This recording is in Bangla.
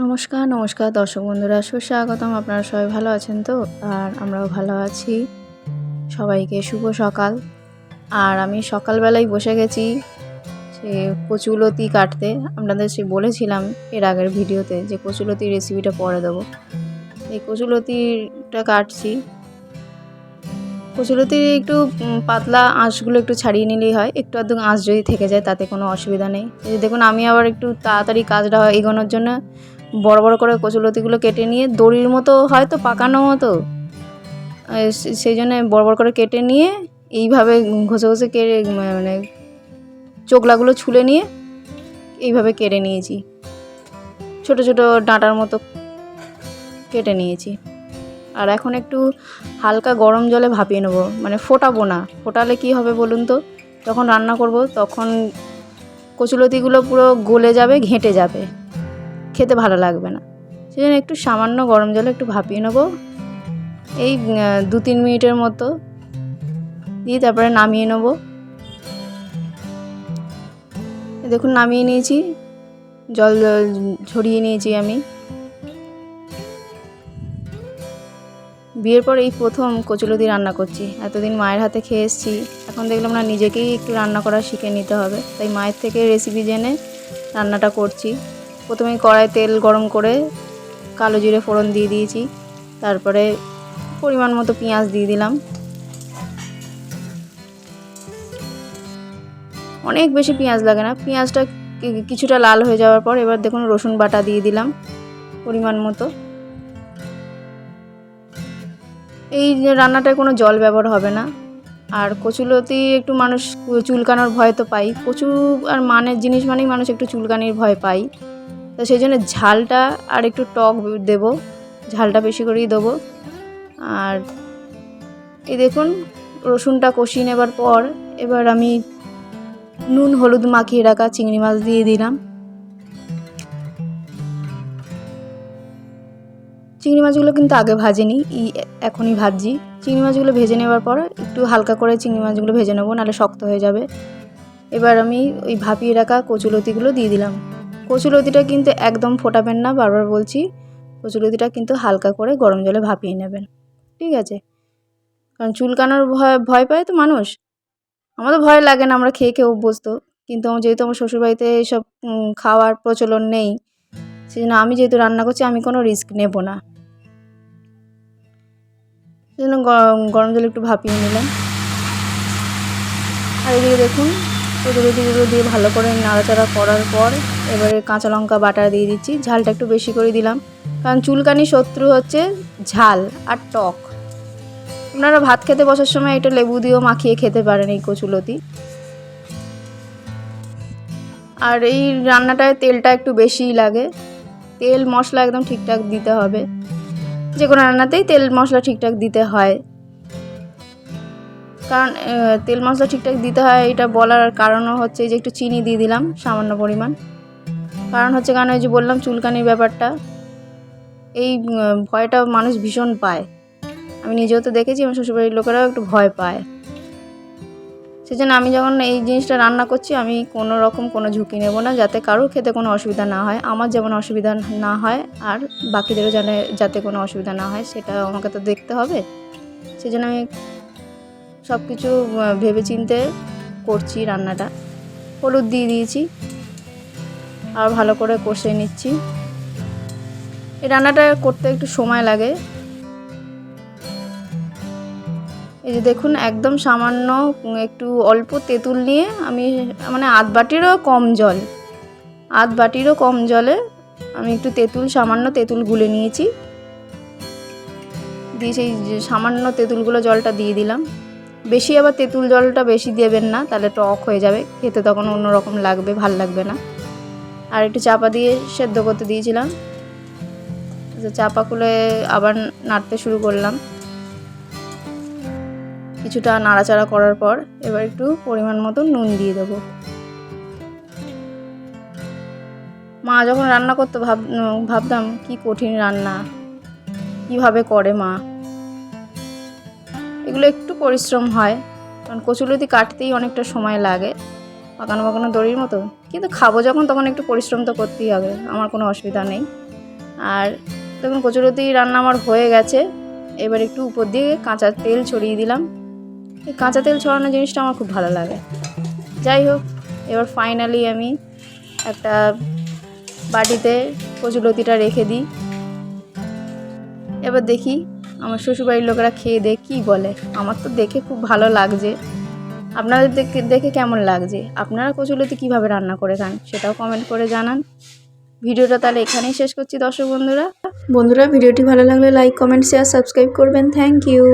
নমস্কার নমস্কার দর্শক বন্ধুরা সুস্বাগতম আপনারা সবাই ভালো আছেন তো? আর আমরাও ভালো আছি। সবাইকে শুভ সকাল। আর আমি সকালবেলায় বসে গেছি সে কচুলতি কাটতে। আপনাদের সে বলেছিলাম এর আগের ভিডিওতে যে কচুলতি রেসিপিটা পরে দেবো। এই কচুলতিটা কাটছি। কচুলতির একটু পাতলা আঁশগুলো একটু ছাড়িয়ে নিলেই হয়। একটু আধটু আঁশ যদি থেকে যায়, তাতে কোনো অসুবিধা নেই। দেখুন, আমি আবার একটু তাড়াতাড়ি কাজটা এগোনোর জন্য। বড় বড় করে কচুলতিগুলো কেটে নিয়ে দড়ির মতো, হয়তো পাকানো মতো সেই জন্য বড় বড় করে কেটে নিয়ে এইভাবে ঘষে ঘষে কেটে মানে চোখলাগুলো ছুলে নিয়ে এইভাবে কেটে নিয়েছি। ছোট ছোট ডাঁটার মতো কেটে নিয়েছি। আর এখন একটু হালকা গরম জলে ভাপিয়ে নেব। মানে ফোটাবো না। ফোটালে কি হবে বলুন তো? যখন রান্না করব, তখন কচুলতিগুলো পুরো গলে যাবে, ঘেঁটে যাবে। খেতে ভালো লাগবে না। সেই জন্য একটু সামান্য গরম জলে একটু ভাপিয়ে নেব। এই দু তিন মিনিটের মতো। দিয়ে তারপরে নামিয়ে নেব। দেখুন, নামিয়ে নিয়েছি। জল ঝরিয়ে নিয়েছি আমি। বিয়ের পর এই প্রথম কচুলতি রান্না করছি। এতদিন মায়ের হাতে খেয়ে এসেছি। এখন দেখলাম না, নিজেকেই একটু রান্না করা শিখে নিতে হবে। তাই মায়ের থেকে রেসিপি জেনে রান্নাটা করছি। প্রথমে কড়াই তেল গরম করে কালো জিরে ফোড়ন দিয়ে দিয়েছি। তারপরে পরিমাণ মতো পেঁয়াজ দিয়ে দিলাম। অনেক বেশি পেঁয়াজ লাগে না। পেঁয়াজটা কিছুটা লাল হয়ে যাওয়ার পর এবার দেখুন রসুন বাটা দিয়ে দিলাম পরিমাণ মতো। এই রান্নাটায় কোনো জল ব্যবহার হবে না। আর কচুলতি একটু মানুষ চুলকানোর ভয় তো পাই। কচু আর মানের জিনিস মানেই মানুষ একটু চুলকানির ভয় পাই। তো সেই জন্য ঝালটা আর একটু টক দেব, ঝালটা বেশি করেই দেবো। আর এই দেখুন, রসুনটা কষিয়ে নেবার পর এবার আমি নুন, হলুদ মাখিয়ে রাখা চিংড়ি মাছ দিয়ে দিলাম। চিংড়ি মাছগুলো কিন্তু আগে ভাজেনি ই এখনই ভাজছি। চিংড়ি মাছগুলো ভেজে নেওয়ার পর একটু হালকা করে চিংড়ি মাছগুলো ভেজে নেব, নাহলে শক্ত হয়ে যাবে। এবার আমি ওই ভাপিয়ে রাখা কচুলতিগুলো দিয়ে দিলাম। কচুলতিটা কিন্তু একদম ফোটাবেন না, বারবার বলছি। কচুলতিটা কিন্তু হালকা করে গরম জলে ভাপিয়ে নেবেন। ঠিক আছে? কারণ চুলকানোর ভয় ভয় পায় তো মানুষ। আমাদের ভয় লাগে না, আমরা খেয়ে খেয়ে অভ্যস্ত। কিন্তু আমার যেহেতু আমার শ্বশুরবাড়িতে এইসব খাওয়ার প্রচলন নেই সেই জন্য আমি যেহেতু রান্না করছি, আমি কোনো রিস্ক নেব না। জন্য গরম জলে একটু ভাপিয়ে নিলাম। আর এদিকে দেখুন কচুরুটিগুলো দিয়ে ভালো করে নাড়াচাড়া করার পর এবারে কাঁচা লঙ্কা বাটা দিয়ে দিচ্ছি। ঝালটা একটু বেশি করে দিলাম। কারণ চুলকানি শত্রু হচ্ছে ঝাল আর টক। আপনারা ভাত খেতে বসার সময় একটা লেবু দিয়েও মাখিয়ে খেতে পারেন এই কচুলতি আর এই রান্নাটায় তেলটা একটু বেশিই লাগে। তেল মশলা একদম ঠিকঠাক দিতে হবে। যে কোনো রান্নাতেই তেল মশলা ঠিকঠাক দিতে হয়। কারণ তেল মশলা ঠিকঠাক দিতে হয়, এটা বলার কারণও হচ্ছে যে একটু চিনি দিয়ে দিলাম, সামান্য পরিমাণ। কারণ হচ্ছে কারণ ওই যে বললাম চুলকানির ব্যাপারটা, এই ভয়টা মানুষ ভীষণ পায়। আমি নিজেও তো দেখেছি, আমার শ্বশুরবাড়ির লোকেরাও একটু ভয় পায়। সেজন্য আমি যখন এই জিনিসটা রান্না করছি, আমি কোনো রকম কোনো ঝুঁকি নেব না, যাতে কারোর খেতে কোনো অসুবিধা না হয়, আমার যেমন অসুবিধা না হয়, আর বাকিদেরও জানে যাতে কোনো অসুবিধা না হয় সেটা আমাকে তো দেখতে হবে। সেজন্য আমি সব কিছু ভেবে চিনতে করছি রান্নাটা। হলুদ দিয়ে দিয়েছি, আর ভালো করে কষে নিচ্ছি। এই রান্নাটা করতে একটু সময় লাগে এই যে দেখুন, একদম সামান্য একটু অল্প তেঁতুল নিয়ে আমি মানে আধ বাটিরও কম জল, আধ বাটিরও কম জলে আমি একটু তেঁতুল, সামান্য তেঁতুল গুলে নিয়েছি। দিয়ে সেই সামান্য তেঁতুলগুলো জলটা দিয়ে দিলাম। বেশি আবার তেঁতুল জলটা বেশি দেবেন না, তাহলে টক হয়ে যাবে, খেতে তখন অন্যরকম লাগবে, ভালো লাগবে না। আর একটু চাপা দিয়ে সেদ্ধ করতে দিয়েছিলাম। চাপা খুলে আবার নাড়তে শুরু করলাম। কিছুটা নাড়াচাড়া করার পর এবার একটু পরিমাণ মতো নুন দিয়ে দেবো। মা যখন রান্না করতো ভাব ভাবতাম, কি কঠিন রান্না, কীভাবে করে মা? এগুলো একটু পরিশ্রম হয়, কারণ কচুলতি কাটতেই অনেকটা সময় লাগে, পাকানো পাকানো দড়ির মতো। কিন্তু খাব যখন, তখন একটু পরিশ্রম তো করতেই হবে, আমার কোনো অসুবিধা নেই। আর তখন কচুরতি রান্না আমার হয়ে গেছে, এবার একটু উপর দিয়ে কাঁচা তেল ছড়িয়ে দিলাম। এই কাঁচা তেল ছড়ানো জিনিসটা আমার খুব ভালো লাগে। যাই হোক, এবার ফাইনালি আমি একটা বাটিতে কচুলতিটা রেখে দিই। এবার দেখি আমার শ্বশুরবাড়ির লোকেরা খেয়ে দিয়ে কী বলে। আমার তো দেখে খুব ভালো লাগছে। আপনাদের দেখে দেখে কেমন লাগছে? আপনারা কচুলতি কীভাবে রান্না করে খান সেটাও কমেন্ট করে জানান। ভিডিওটা তাহলে এখানেই শেষ করছি দর্শক বন্ধুরা। বন্ধুরা, ভিডিওটি ভালো লাগলে লাইক কমেন্ট শেয়ার সাবস্ক্রাইব করবেন। Thank you